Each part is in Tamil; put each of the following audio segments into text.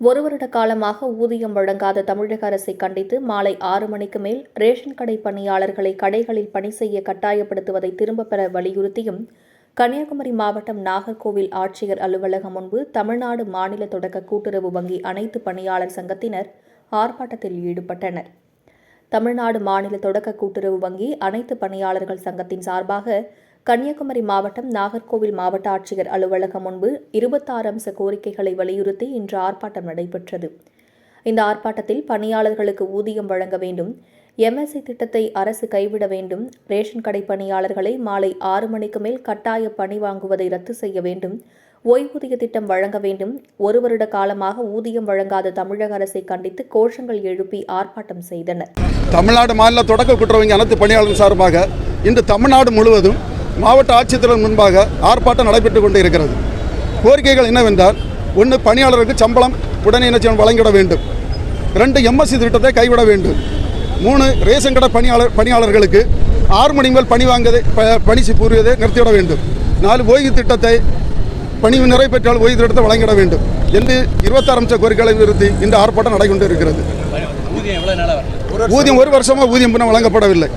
ஒரு வருட காலமாக ஊதியம் வழங்காத தமிழக அரசை கண்டித்து மாலை ஆறு மணிக்கு மேல் ரேஷன் கடை பணியாளர்களை கடைகளில் பணி செய்ய கட்டாயப்படுத்துவதை திரும்பப் பெற வலியுறுத்தியும் கன்னியாகுமரி மாவட்டம் நாகர்கோவில் ஆட்சியர் அலுவலகம் முன்பு தமிழ்நாடு மாநில தொடக்க கூட்டுறவு வங்கி அனைத்து பணியாளர் சங்கத்தினர் ஆர்ப்பாட்டத்தில் ஈடுபட்டனர். தமிழ்நாடு மாநில தொடக்க கூட்டுறவு வங்கி அனைத்து பணியாளர்கள் சங்கத்தின் சார்பாக கன்னியாகுமரி மாவட்டம் நாகர்கோவில் மாவட்ட ஆட்சியர் அலுவலகம் முன்பு இருபத்தாறு அம்ச கோரிக்கைகளை வலியுறுத்தி இன்று ஆர்ப்பாட்டம் நடைபெற்றது. இந்த ஆர்ப்பாட்டத்தில் பணியாளர்களுக்கு ஊதியம் வழங்க வேண்டும் எம்எஸ்சி திட்டத்தை அரசு கைவிட வேண்டும் ரேஷன் கடை பணியாளர்களை மாலை ஆறு மணிக்கு மேல் கட்டாய பணி வாங்குவதை ரத்து செய்ய வேண்டும் ஓய்வூதிய திட்டம் வழங்க வேண்டும் ஒரு வருட காலமாக ஊதியம் வழங்காத தமிழக அரசை கண்டித்து கோஷங்கள் எழுப்பி ஆர்ப்பாட்டம் செய்தனர். தமிழ்நாடு மாநில தொடக்க குற்றவங்க அனைத்து பணியாளர்கள் சார்பாக இன்று தமிழ்நாடு முழுவதும் மாவட்ட ஆட்சித்தலைவர் முன்பாக ஆர்ப்பாட்டம் நடைபெற்றுக் கொண்டு இருக்கிறது. கோரிக்கைகள் என்னவென்றால் ஒன்று பணியாளருக்கு சம்பளம் உடனே என்ன வழங்கிட வேண்டும். ரெண்டு எம்எஸ்சி திட்டத்தை கைவிட வேண்டும். மூணு ரேஷன் கடை பணியாளர் பணியாளர்களுக்கு ஆறு மணி மேல் பணி வாங்குவதை ப- பணி சி- புரிவதை நிறுத்திவிட வேண்டும். நாலு ஓய்வு திட்டத்தை பணி நிறைவேற்றால் ஓய்வு திட்டத்தை வழங்கிட வேண்டும். என்று இருபத்தாறு அம்ச கோரிக்கைகளை நிறுத்தி இந்த ஆர்ப்பாட்டம் நடைபெற்று இருக்கிறது. ஊதியம் ஊதியம் ஒரு வருஷமாக ஊதியம் இன்னும் வழங்கப்படவில்லை.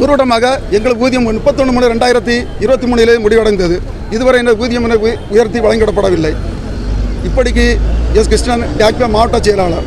நிறுவனமாக எங்களுக்கு ஊதியம் முப்பத்தொன்று மூணு ரெண்டாயிரத்தி இருபத்தி மூணிலே முடிவடைந்தது. இதுவரை இந்த ஊதியம் உயர்த்தி வழங்கப்படவில்லை. இப்படிக்கு எஸ் கிருஷ்ணன் டாக்டர் மாவட்ட செயலாளர்